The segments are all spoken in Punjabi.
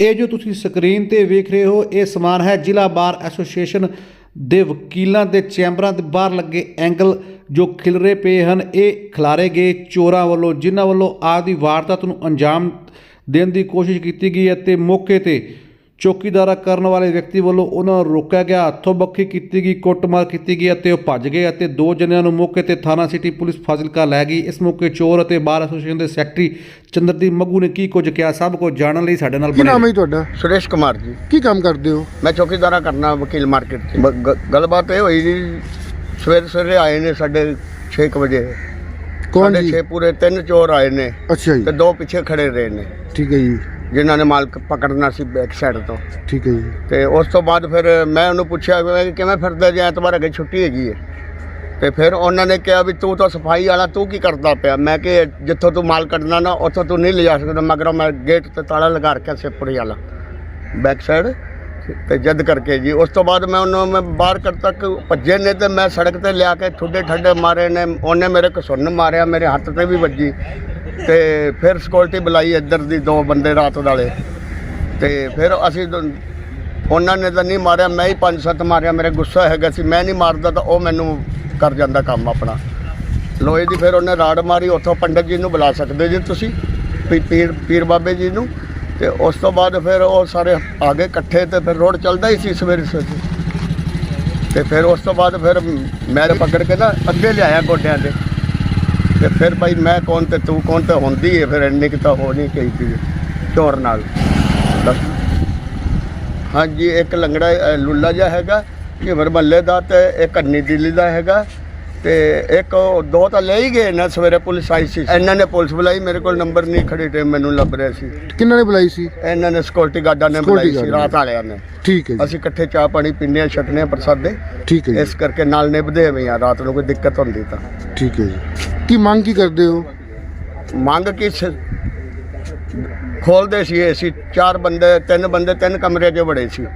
ਇਹ ਜੋ ਤੁਸੀਂ ਸਕਰੀਨ ਤੇ ਵੇਖ ਰਹੇ ਹੋ, ਇਹ ਸਮਾਨ ਹੈ ਜ਼ਿਲ੍ਹਾ ਬਾਰ ਐਸੋਸੀਏਸ਼ਨ ਦੇ ਵਕੀਲਾਂ ਦੇ ਚੈਂਬਰਾਂ ਦੇ ਬਾਹਰ ਲੱਗੇ ਐਂਗਲ ਜੋ ਖਿਲਰੇ ਪਏ ਹਨ। ਇਹ ਖਿਲਾਰੇ ਗਏ ਚੋਰਾਂ ਵੱਲੋਂ, ਜਿਨ੍ਹਾਂ ਵੱਲੋਂ ਆਪਦੀ ਵਾਰਦਾਤ ਨੂੰ ਅੰਜਾਮ ਦੇਣ ਦੀ ਕੋਸ਼ਿਸ਼ ਕੀਤੀ ਗਈ ਅਤੇ ਮੌਕੇ ਤੇ ਚੌਕੀਦਾਰਾ ਕਰਨ ਵਾਲੇ ਵਿਅਕਤੀ ਵੱਲੋਂ ਉਹਨਾਂ ਨੂੰ ਰੋਕਿਆ ਗਿਆ ਹੱਥੋਂ ਬੱਖੀ ਕੀਤੀ ਗਈ ਕੁੱਟਮਾਰ ਕੀਤੀ ਗਈ ਅਤੇ ਉਹ ਭੱਜ ਗਏ ਅਤੇ ਦੋ ਜਣਿਆਂ ਨੂੰ ਮੌਕੇ ਤੇ ਥਾਣਾ ਸਿਟੀ ਪੁਲਿਸ ਫਾਜ਼ਿਲਕਾ ਲੈ ਗਈ। ਇਸ ਮੌਕੇ ਚੋਰ ਅਤੇ ਬਾਰ ਐਸੋਸੀਏਸ਼ਨ ਦੇ ਸੈਕਟਰੀ ਚੰਦਰਦੀਪ ਮੱਗੂ ਨੇ ਕੀ ਕੁਝ ਕਿਹਾ ਸਭ ਕੁਝ ਜਾਣਨ ਲਈ ਸਾਡੇ ਨਾਲ ਕੀ ਨਾਮ ਬਣੇ ਹੈ ਜੀ ਤੁਹਾਡਾ? ਸੁਰੇਸ਼ ਕੁਮਾਰ ਜੀ। ਕੀ ਕੰਮ ਕਰਦੇ ਹੋ? ਮੈਂ ਚੌਕੀਦਾਰਾ ਕਰਨਾ ਵਕੀਲ ਮਾਰਕੀਟ 'ਚ। ਬ- ਗ- ਗੱਲਬਾਤ ਇਹ ਹੋਈ ਜੀ ਸਵੇਰੇ ਸਵੇਰੇ ਆਏ ਨੇ ਸਾਡੇ 6 ਵਜੇ। ਕੌਣ ਸਾਡੇ ਜੀ? ਛੇ ਪੂਰੇ ਤਿੰਨ ਚੋਰ ਆਏ ਨੇ ਅੱਛਾ ਜੀ। ਤੇ ਦੋ ਪਿੱਛੇ ਖੜੇ ਰਹੇ ਨੇ। ਠੀਕ ਹੈ ਜੀ। ਜਿਨ੍ਹਾਂ ਨੇ ਮਾਲਕ ਪਕੜਨਾ ਸੀ ਬੈਕ ਸਾਈਡ ਤੋਂ। ਠੀਕ ਹੈ ਜੀ। ਤੇ ਉਸ ਤੋਂ ਬਾਅਦ ਫਿਰ ਮੈਂ ਉਹਨੂੰ ਪੁੱਛਿਆ ਕਿ ਕਿਵੇਂ ਫਿਰਦਾ ਜੇ ਐਤਵਾਰ ਅੱਗੇ ਛੁੱਟੀ ਹੈਗੀ ਹੈ ਤੇ ਫਿਰ ਉਹਨਾਂ ਨੇ ਕਿਹਾ ਵੀ ਤੂੰ ਤਾਂ ਸਫ਼ਾਈ ਵਾਲਾ ਤੂੰ ਕੀ ਕਰਦਾ ਪਿਆ? ਮੈਂ ਕਿ ਜਿੱਥੋਂ ਤੂੰ ਮਾਲ ਕੱਢਣਾ ਨਾ ਉੱਥੋਂ ਤੂੰ ਨਹੀਂ ਲਿਜਾ ਸਕਦਾ ਮਗਰੋਂ ਮੈਂ ਗੇਟ ਤੇ ਤਾਲਾ ਲਗਾ ਰੱਖਿਆ ਸੇਪੜੀ ਵਾਲਾ ਬੈਕ ਸਾਈਡ। ਤੇ ਜਦ ਕਰਕੇ ਜੀ ਉਸ ਤੋਂ ਬਾਅਦ ਮੈਂ ਉਹਨੂੰ ਮੈਂ ਬਾਹਰ ਕਰ ਤੱਕ ਭੱਜੇ ਨੇ ਤੇ ਮੈਂ ਸੜਕ ਤੇ ਲਿਆ ਕੇ ਠੁੱਡੇ ਠੱਡੇ ਮਾਰੇ ਨੇ ਉਹਨੇ ਮੇਰੇ ਕਸੁੰਨ ਮਾਰਿਆ ਮੇਰੇ ਹੱਥ ਤੇ ਵੀ ਵੱਜੀ। ਤੇ ਫਿਰ ਸਿਕਿਉਰਿਟੀ ਬੁਲਾਈ ਇੱਧਰ ਦੀ ਦੋ ਬੰਦੇ ਰਾਤ ਵਾਲੇ ਤੇ ਫਿਰ ਅਸੀਂ ਦੋ- ਉਹਨਾਂ ਨੇ ਤਾਂ ਨਹੀਂ ਮਾਰਿਆ, ਮੈਂ ਹੀ ਪੰਜ ਸੱਤ ਮਾਰਿਆ, ਮੇਰੇ ਗੁੱਸਾ ਹੈਗਾ ਸੀ। ਮੈਂ ਨਹੀਂ ਮਾਰਦਾ ਤਾਂ ਉਹ ਮੈਨੂੰ ਕਰ ਜਾਂਦਾ ਕੰਮ ਆਪਣਾ। ਲੋਹੇ ਦੀ ਫਿਰ ਉਹਨੇ ਰਾੜ ਮਾਰੀ, ਉੱਥੋਂ ਪੰਡਤ ਜੀ ਨੂੰ ਬੁਲਾ ਸਕਦੇ ਜੀ ਤੁਸੀਂ, ਪੀ- ਪੀਰ ਪੀਰ ਬਾਬੇ ਜੀ ਨੂੰ। ਤੇ ਉਸ ਤੋਂ ਬਾਅਦ ਫਿਰ ਉਹ ਸਾਰੇ ਆ ਗਏ ਇਕੱਠੇ ਤੇ ਫਿਰ ਰੋਡ ਚੱਲਦਾ ਹੀ ਸੀ ਸਵੇਰੇ ਸਵੇਰੇ। ਤੇ ਫਿਰ ਉਸ ਤੋਂ ਬਾਅਦ ਫਿਰ ਮੈਂ ਪਕੜ ਕੇ ਨਾ ਅੱਗੇ ਲਿਆਇਆ ਗੋਡਿਆਂ ਦੇ ਤੇ ਫਿਰ ਭਾਈ ਮੈਂ ਕੌਣ ਤੇ ਤੂੰ ਕੌਣ ਤੇ ਹੁੰਦੀ ਹੈ ਫਿਰ ਇੰਨੀ ਕੁ ਤਾਂ ਹੋ ਨਹੀਂ ਚਾਹੀਦੀ ਚੋਰ ਨਾਲ। ਹਾਂਜੀ ਇੱਕ ਲੰਗੜਾ ਲੁੱਲਾ ਜਿਹਾ ਹੈਗਾ ਘਿਵਰ ਮੱਲੇ ਦਾ ਤੇ ਇੱਕ ਅੰਨੀ ਦਿੱਲੀ ਦਾ ਹੈਗਾ ਤੇ ਇੱਕ ਦੋ ਤਾਂ ਲੈ ਹੀ ਗਏ ਨਾ ਸਵੇਰੇ ਪੁਲਿਸ ਆਈ ਸੀ। ਇਹਨਾਂ ਨੇ ਪੁਲਿਸ ਬੁਲਾਈ ਮੇਰੇ ਕੋਲ ਨੰਬਰ ਨਹੀਂ ਖੜੀ ਟਾਈਮ ਮੈਨੂੰ ਲੱਭ ਰਿਹਾ ਸੀ। ਕਿੰਨਾਂ ਨੇ ਬੁਲਾਈ ਸੀ? ਇਹਨਾਂ ਨੇ ਸਿਕਿਉਰਿਟੀ ਗਾਰਡਾਂ ਨੇ ਬੁਲਾਈ ਸੀ ਰਾਤ ਵਾਲਿਆਂ ਨੇ। ਠੀਕ ਹੈ ਜੀ। ਅਸੀਂ ਇਕੱਠੇ ਚਾਹ ਪਾਣੀ ਪੀਂਦੇ ਆ ਛਕਨੇ ਆ ਪ੍ਰਸਾਦੇ। ਠੀਕ ਹੈ ਇਸ ਕਰਕੇ ਨਾਲ ਨਿਭਦੇ ਵੀ ਆ ਰਾਤ ਨੂੰ ਕੋਈ ਦਿੱਕਤ ਹੁੰਦੀ ਤਾਂ। ਠੀਕ ਹੈ ਜੀ। ਕੀ ਮੰਗ ਕੀ ਕਰਦੇ ਹੋ? ਮੰਗ ਕੀ ਸ- ਖੋਲਦੇ ਸੀ ਅਸੀਂ ਚਾਰ ਬੰਦੇ, ਤਿੰਨ ਬੰਦੇ, ਤਿੰਨ ਕਮਰੇ 'ਚ ਬੜੇ ਸੀ।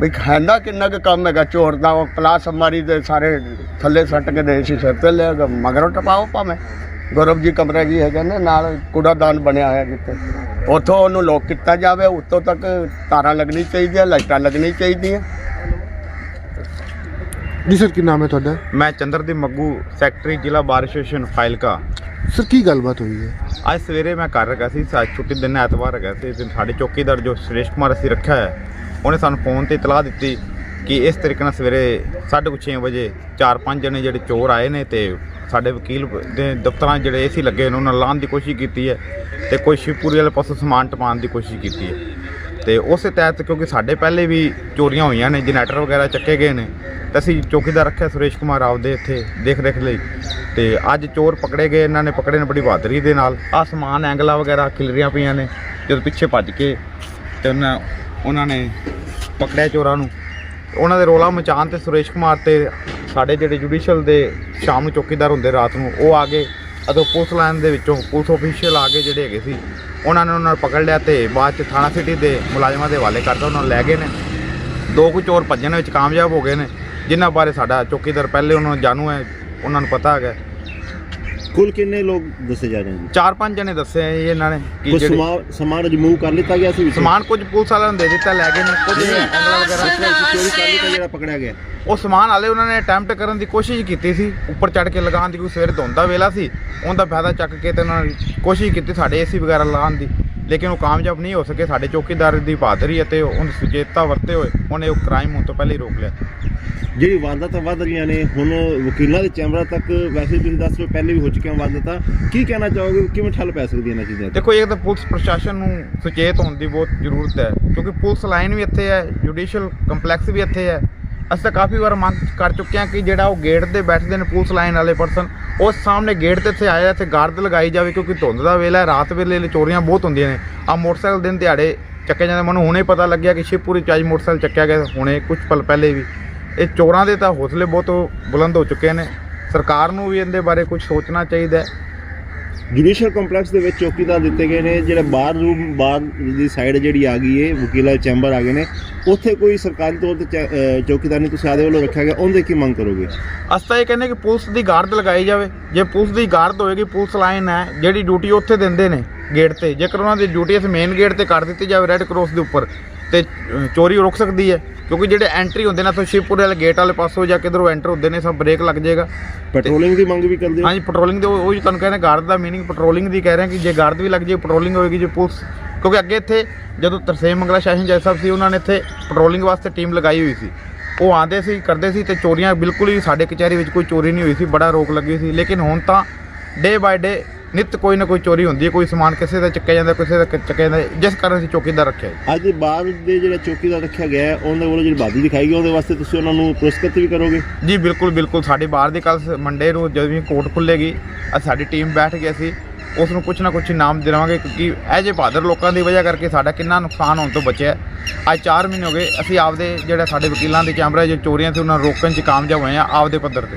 ਵੀ ਖਾਂਦਾ ਕਿੰਨਾ ਕੁ ਕੰਮ ਹੈਗਾ, ਚੋਰ ਦਾ, ਉਹ ਪਲਾਸ ਮਾਰੀ ਦੇ ਸਾਰੇ ਥੱਲੇ ਸੱਟ ਕੇ ਦੇ ਸੀ, ਸਿਰ ਤੇ ਲੈ ਗਿਆ ਮਗਰੋਂ ਟਪਾਓ ਭਾਵੇਂ। ਗੌਰਵ ਜੀ ਕਮਰਾ ਜੀ ਹੈਗਾ ਨਾ, ਨਾਲ ਕੂੜਾਦਾਨ ਬਣਿਆ ਹੋਇਆ ਜਿੱਥੇ। ਉੱਥੋਂ ਉਹਨੂੰ ਲੋਕ ਕੀਤਾ ਜਾਵੇ, ਉੱਤੋਂ ਤੱਕ ਤਾਰਾਂ ਲੱਗਣੀ ਚਾਹੀਦੀਆਂ, ਲਾਈਟਾਂ ਲੱਗਣੀ ਚਾਹੀਦੀਆਂ। ਜੀ ਸਰ ਕੀ ਨਾਮ ਹੈ ਤੁਹਾਡਾ? ਮੈਂ ਚੰਦਰਦੀਪ ਮੱਗੂ ਸੈਕਟਰੀ ਜ਼ਿਲ੍ਹਾ ਬਾਰ ਐਸੋਸੀਏਸ਼ਨ ਫਾਈਲਕਾ ਸਰ ਕੀ ਗੱਲਬਾਤ ਹੋਈ ਹੈ? ਅੱਜ ਸਵੇਰੇ ਮੈਂ ਘਰ ਹੈਗਾ ਸੀ ਸਾ ਛੁੱਟੀ ਦਿਨ ਐਤਵਾਰ ਹੈਗਾ ਸੀ ਤੇ ਸਾਡੇ ਚੌਕੀਦਾਰ ਜੋ ਸੁਰੇਸ਼ ਕੁਮਾਰ ਅਸੀਂ ਰੱਖਿਆ ਹੈ ਉਹਨੇ ਸਾਨੂੰ ਫੋਨ ਤੇ ਇਤਲਾਹ ਦਿੱਤੀ ਕਿ ਇਸ ਤਰੀਕੇ ਨਾਲ ਸਵੇਰੇ 6:30 ਵਜੇ ਚਾਰ ਪੰਜ ਜਣੇ ਜਿਹੜੇ ਚੋਰ ਆਏ ਨੇ ਤੇ ਸਾਡੇ ਵਕੀਲ ਦੇ ਦਫ਼ਤਰਾਂ ਜਿਹੜੇ ਏਸੀ ਲੱਗੇ ਨੇ ਉਹਨਾਂ ਨੂੰ ਲਾਉਣ ਦੀ ਕੋਸ਼ਿਸ਼ ਕੀਤੀ ਹੈ ਤੇ ਕੋਈ ਸ਼ਿਵਪੁਰੀ ਵਾਲੇ ਪਾਸੋਂ ਸਮਾਨ ਟਪਾਉਣ ਦੀ ਕੋਸ਼ਿਸ਼ ਕੀਤੀ ਹੈ। ਤੇ ਉਸੇ ਤਹਿਤ ਕਿਉਂਕਿ ਸਾਡੇ ਪਹਿਲੇ ਵੀ ਚੋਰੀਆਂ ਹੋਈਆਂ ਨੇ, ਜਨਰੇਟਰ ਵਗੈਰਾ ਚੱਕੇ ਗਏ ਨੇ, ਤੇ ਅਸੀਂ ਚੌਕੀਦਾਰ ਰੱਖਿਆ ਸੁਰੇਸ਼ ਕੁਮਾਰ ਆਪਦੇ ਇੱਥੇ ਦੇਖ ਰੇਖ ਲਈ। ਤੇ ਅੱਜ ਚੋਰ ਪਕੜੇ ਗਏ, ਇਹਨਾਂ ਨੇ ਪਕੜੇ ਨੇ ਬੜੀ ਬਹਾਦਰੀ ਦੇ ਨਾਲ। ਆਹ ਸਮਾਨ, ਐਂਗਲਾ ਵਗੈਰਾ ਖਿਲਰੀਆਂ ਪਈਆਂ ਨੇ, ਜਦੋਂ ਪਿੱਛੇ ਭੱਜ ਕੇ ਤੇ ਉਹਨਾਂ ਉਹਨਾਂ ਨੇ ਪਕੜਿਆ ਚੋਰਾਂ ਨੂੰ। ਉਹਨਾਂ ਦੇ ਰੋਲਾ ਮਚਾਉਣ ਤੇ ਸੁਰੇਸ਼ ਕੁਮਾਰ ਤੇ ਸਾਡੇ ਜਿਹੜੇ ਜੁਡੀਸ਼ਲ ਦੇ ਸ਼ਾਮ ਨੂੰ ਚੌਕੀਦਾਰ ਹੁੰਦੇ ਰਾਤ ਨੂੰ, ਉਹ ਆ ਗਏ। ਅਤੇ ਪੁਲਿਸ ਲਾਈਨ ਦੇ ਵਿੱਚੋਂ ਪੁਲਿਸ ਅਫੀਸ਼ੀਅਲ ਆ ਗਏ ਜਿਹੜੇ ਹੈਗੇ ਸੀ। ਉਹਨਾਂ ਨੇ ਉਹਨਾਂ ਨੂੰ ਪਕੜ ਲਿਆ ਤੇ ਬਾਅਦ ਚ ਥਾਣਾ ਸਿਟੀ ਦੇ ਮੁਲਾਜ਼ਮਾਂ ਦੇ ਹਵਾਲੇ ਕਰਤਾ, ਉਹਨਾਂ ਨੂੰ ਲੈ ਗਏ ਨੇ। ਦੋ ਕੁ ਚੋਰ ਭੱਜਣ ਵਿੱਚ ਕਾਮਯਾਬ ਹੋ ਗਏ ਨੇ, ਜਿਨ੍ਹਾਂ ਬਾਰੇ ਸਾਡਾ ਚੌਕੀਦਾਰ ਪਹਿਲੇ ਉਹਨਾਂ ਨੂੰ ਜਾਣੂ ਹੈ, ਉਹਨਾਂ ਨੂੰ ਪਤਾ ਹੈਗਾ। ਕੁੱਲ ਕਿੰਨੇ ਲੋਕ ਦੱਸੇ ਜਾ ਰਹੇ ਨੇ ਚਾਰ ਪੰਜ ਜਣੇ ਦੱਸੇ ਆ ਜੀ ਇਹਨਾਂ ਨੇ ਕਿ ਕੁਝ ਜਿਹੜੇ ਸਮਾਨ ਸਮਾਨ ਰਿਮੂਵ ਕਰ ਲਿੱਤਾ ਗਿਆ ਸੀ ਵਿੱਚੋਂ? ਸਮਾਨ ਕੁਝ ਪੁਲਿਸ ਵਾਲਿਆਂ ਨੂੰ ਦੇ ਦਿੱਤਾ ਲੈ ਗਏ ਨੇ ਕੁਝ ਐਂਗਲਾ ਵਗੈਰਾ ਚੋਰੀ ਕਰ ਲਿੱਤਾ ਜਿਹੜਾ ਪਕੜਿਆ ਗਿਆ ਉਹ ਸਮਾਨ ਹਾਲੇ ਉਹਨਾਂ ਨੇ ਅਟੈਂਪਟ ਕਰਨ ਦੀ ਕੋਸ਼ਿਸ਼ ਕੀਤੀ ਸੀ ਉੱਪਰ ਚੜ ਕੇ ਲਗਾਉਣ ਦੀ ਕੋਈ ਸਵੇਰੇ ਧੁੰਦ ਵੇਲਾ ਸੀ ਉਹਦਾ ਫਾਇਦਾ ਚੱਕ ਕੇ ਤੇ ਉਹਨਾਂ ਨੇ ਕੋਸ਼ਿਸ਼ ਕੀਤੀ ਸਾਡੇ ਏਸੀ ਵਗੈਰਾ ਲਗਾਉਣ ਦੀ ਲੇਕਿਨ ਉਹ ਕਾਮਯਾਬ ਨਹੀਂ ਹੋ ਸਕੇ ਸਾਡੇ ਚੌਕੀਦਾਰ ਦੀ ਬਹਾਦਰੀ ਅਤੇ ਉਹਨ ਸੁਚੇਤਤਾ ਵਰਤੇ ਹੋਏ ਉਹਨੇ ਉਹ ਕ੍ਰਾਈਮ ਹੋਣ ਤੋਂ ਪਹਿਲੇ ਹੀ ਰੋਕ ਲਿਆ ਜਿਹੜੀ ਵਾਰਦਾਤਾਂ ਵੱਧ ਰਹੀਆਂ ਨੇ, ਹੁਣ ਵਕੀਲਾਂ ਦੇ ਚੈਂਬਰਾਂ ਤੱਕ ਵੈਸੇ ਤੁਸੀਂ ਦੱਸ ਰਹੇ ਪਹਿਲੇ ਵੀ ਹੋ ਚੁੱਕੀਆਂ ਵਾਰਦਾਤਾਂ। ਕੀ ਕਹਿਣਾ ਚਾਹੋਗੇ? ਕਿਵੇਂ ਠੱਲ ਪੈ ਸਕਦੀ ਇਹਨਾਂ ਚੀਜ਼ਾਂ ਤੇ? ਦੇਖੋ, ਇਹ ਤਾਂ ਪੁਲਿਸ ਪ੍ਰਸ਼ਾਸਨ ਨੂੰ ਸੁਚੇਤ ਹੋਣ ਦੀ ਬਹੁਤ ਜ਼ਰੂਰਤ ਹੈ, ਕਿਉਂਕਿ ਪੁਲਿਸ ਲਾਈਨ ਵੀ ਇੱਥੇ ਹੈ ਜੁਡੀਸ਼ੀਅਲ ਕੰਪਲੈਕਸ ਵੀ ਇੱਥੇ ਹੈ। ਅਸੀਂ ਤਾਂ ਕਾਫੀ ਵਾਰ ਮੰਗ ਕਰ ਚੁੱਕੇ ਹਾਂ ਕਿ ਜਿਹੜਾ ਉਹ ਗੇਟ ਤੇ ਬੈਠਦੇ ਨੇ ਪੁਲਿਸ ਲਾਈਨ ਵਾਲੇ ਪਰਸਨ ਉਸ ਸਾਹਮਣੇ ਗੇਟ ਤੇ ਇੱਥੇ ਆਇਆ ਇੱਥੇ ਗਾਰਡ ਲਗਾਈ ਜਾਵੇ, ਕਿਉਂਕਿ ਧੁੰਦ ਦਾ ਵੇਲਾ ਹੈ, ਰਾਤ ਵੇਲੇ ਚੋਰੀਆਂ ਬਹੁਤ ਹੁੰਦੀਆਂ ਨੇ। ਆ ਮੋਟਰਸਾਈਕਲ ਦਿਨ ਦਿਹਾੜੇ ਚੱਕੇ ਜਾਂਦੇ, ਮੈਨੂੰ ਹੁਣੇ ਪਤਾ ਲੱਗਿਆ ਕਿ ਸ਼ਿਵਪੁਰੀ ਚ ਅੱਜ ਮੋਟਰਸਾਈਕਲ ਚੱਕਿਆ ਗਿਆ, ਹੁਣੇ ਕੁਝ ਪਲ ਪਹਿਲੇ ਵੀ। ਇਹ ਚੋਰਾਂ ਦੇ ਤਾਂ ਹੌਸਲੇ ਬਹੁਤ ਬੁਲੰਦ ਹੋ ਚੁੱਕੇ ਨੇ। ਸਰਕਾਰ ਨੂੰ ਵੀ ਇਹਦੇ ਬਾਰੇ ਕੁਝ ਸੋਚਣਾ ਚਾਹੀਦਾ ਹੈ। ਜੁਡੀਸ਼ੀਅਲ ਕੰਪਲੈਕਸ ਦੇ ਵਿੱਚ ਚੌਕੀਦਾਰ ਦਿੱਤੇ ਗਏ ਨੇ। ਜਿਹੜੇ ਬਾਹਰ ਰੂਮ ਬਾਹਰ ਦੀ ਸਾਈਡ ਜਿਹੜੀ ਆ ਗਈ ਹੈ ਵਕੀਲਾਂ ਚੈਂਬਰ ਆ ਗਏ ਨੇ। ਉੱਥੇ ਕੋਈ ਸਰਕਾਰੀ ਤੌਰ ਤੇ ਚੌਕੀਦਾਰ ਨਹੀਂ ਤੁਸੀਂ ਆਦੇ ਵੱਲੋਂ ਰੱਖਿਆ ਗਿਆ। ਉਹਦੇ ਕੀ ਮੰਗ ਕਰੋਗੇ? ਅਸੀਂ ਤਾਂ ਇਹ ਕਹਿੰਦੇ ਕਿ ਪੁਲਿਸ ਦੀ ਗਾਰਡ ਲਗਾਈ ਜਾਵੇ। ਜੇ ਪੁਲਿਸ ਦੀ ਗਾਰਡ ਹੋਏਗੀ ਪੁਲਿਸ ਲਾਈਨ ਹੈ ਜਿਹੜੀ ਡਿਊਟੀ ਉੱਥੇ ਦਿੰਦੇ ਨੇ ਗੇਟ ਤੇ। ਜੇਕਰ ਉਹਨਾਂ ਦੀ ਡਿਊਟੀ ਇਸ ਮੇਨ ਗੇਟ ਤੇ ਕਰ ਦਿੱਤੀ ਜਾਵੇ ਰੈੱਡ ਕ੍ਰੋਸ ਦੇ ਉੱਪਰ ਤੇ ਚੋਰੀ ਰੁਕ ਸਕਦੀ ਹੈ। ਕਿਉਂਕਿ ਜਿਹੜੇ ਐਂਟਰੀ ਹੁੰਦੇ ਨੇ ਤੋਂ ਸ਼ਿਵਪੁਰ ਵਾਲੇ ਗੇਟ ਵਾਲੇ ਪਾਸੋਂ ਜਾਂ ਕਿਧਰੋਂ ਐਂਟਰ ਹੁੰਦੇ ਨੇ ਸਭ ਬ੍ਰੇਕ ਲੱਗ ਜਾਏਗਾ। ਪੈਟਰੋਲਿੰਗ ਦੀ ਮੰਗ ਵੀ ਕਰਦੇ ਹੋ? ਹਾਂਜੀ ਪੈਟਰੋਲਿੰਗ ਦੇ ਉਹ ਹੀ ਤੁਹਾਨੂੰ ਕਹਿੰਦੇ ਗਾਰਡ ਦਾ ਮੀਨਿੰਗ ਪੈਟਰੋਲਿੰਗ ਦੀ ਕਹਿ ਰਹੇ ਕਿ ਜੇ ਗਾਰਡ ਵੀ ਲੱਗ ਜੇ ਪੈਟਰੋਲਿੰਗ ਹੋਏਗੀ ਜੇ ਪੁਲਿਸ। ਕਿਉਂਕਿ ਅੱਗੇ ਇੱਥੇ ਜਦੋਂ ਤਰਸੇਮ ਮੰਗਲਾ ਸ਼ਾਹਨ ਜੈ ਸਾਹਿਬ ਸੀ ਉਹਨਾਂ ਨੇ ਇੱਥੇ ਪੈਟਰੋਲਿੰਗ ਵਾਸਤੇ ਟੀਮ ਲਗਾਈ ਹੋਈ ਸੀ। ਉਹ ਆਂਦੇ ਸੀ ਕਰਦੇ ਸੀ ਤੇ ਚੋਰੀਆਂ ਬਿਲਕੁਲ ਹੀ ਸਾਡੇ ਕਚਹਿਰੀ ਵਿੱਚ ਕੋਈ ਚੋਰੀ ਨਹੀਂ ਹੋਈ ਸੀ ਬੜਾ ਰੋਕ ਲੱਗੀ ਸੀ। ਲੇਕਿਨ ਹੁਣ ਤਾਂ ਡੇ ਬਾਏ ਡੇ ਨਿਤ ਕੋਈ ਨਾ ਕੋਈ ਚੋਰੀ ਹੁੰਦੀ ਹੈ ਕੋਈ ਸਮਾਨ ਕਿਸੇ ਦਾ ਚੱਕਿਆ ਜਾਂਦਾ ਕਿਸੇ ਦਾ ਚੱਕਿਆ ਜਾਂਦਾ ਜਿਸ ਕਾਰਨ ਅਸੀਂ ਚੌਕੀਦਾਰ ਰੱਖਿਆ ਹੈ ਅੱਜ ਬਾਹਰ ਦੇ ਜਿਹੜਾ ਚੌਕੀਦਾਰ ਰੱਖਿਆ ਗਿਆ ਹੈ ਉਹਦੇ ਵੱਲੋਂ ਜਿਹੜੀ ਬਾਦੀ ਦਿਖਾਈ ਗਈ ਉਹਦੇ ਵਾਸਤੇ ਤੁਸੀਂ ਉਹਨਾਂ ਨੂੰ ਪੁਰਸਕ੍ਰਿਤ ਵੀ ਕਰੋਗੇ? ਜੀ ਬਿਲਕੁਲ ਬਿਲਕੁਲ। ਸਾਡੀ ਬਾਹਰ ਦੀ ਕੱਲ ਮੰਡੇ ਨੂੰ ਜਦੋਂ ਵੀ ਕੋਰਟ ਖੁੱਲੇਗੀ ਅੱਜ ਸਾਡੀ ਟੀਮ ਬੈਠ ਕੇ ਅਸੀਂ ਉਸ ਨੂੰ ਕੁਛ ਨਾ ਕੁਛ ਇਨਾਮ ਦੇਵਾਂਗੇ ਕਿਉਂਕਿ ਇਹ ਜੇ ਬਹਾਦਰ ਲੋਕਾਂ ਦੀ ਵਜ੍ਹਾ ਕਰਕੇ ਸਾਡਾ ਕਿੰਨਾ ਨੁਕਸਾਨ ਹੋਣ ਤੋਂ ਬਚਿਆ ਹੈ। ਅੱਜ 4 ਮਹੀਨੇ ਹੋ ਗਏ ਅਸੀਂ ਆਪਦੇ ਜਿਹੜੇ ਸਾਡੇ ਵਕੀਲਾਂ ਦੇ ਕੈਮਰਾ ਜੋ ਚੋਰੀਆਂ ਸੀ ਉਹਨਾਂ ਨੂੰ ਰੋਕਣ 'ਚ ਕਾਮਯਾਬ ਹੋਏ ਆ ਆਪਦੇ ਪੱਧਰ ਤੇ।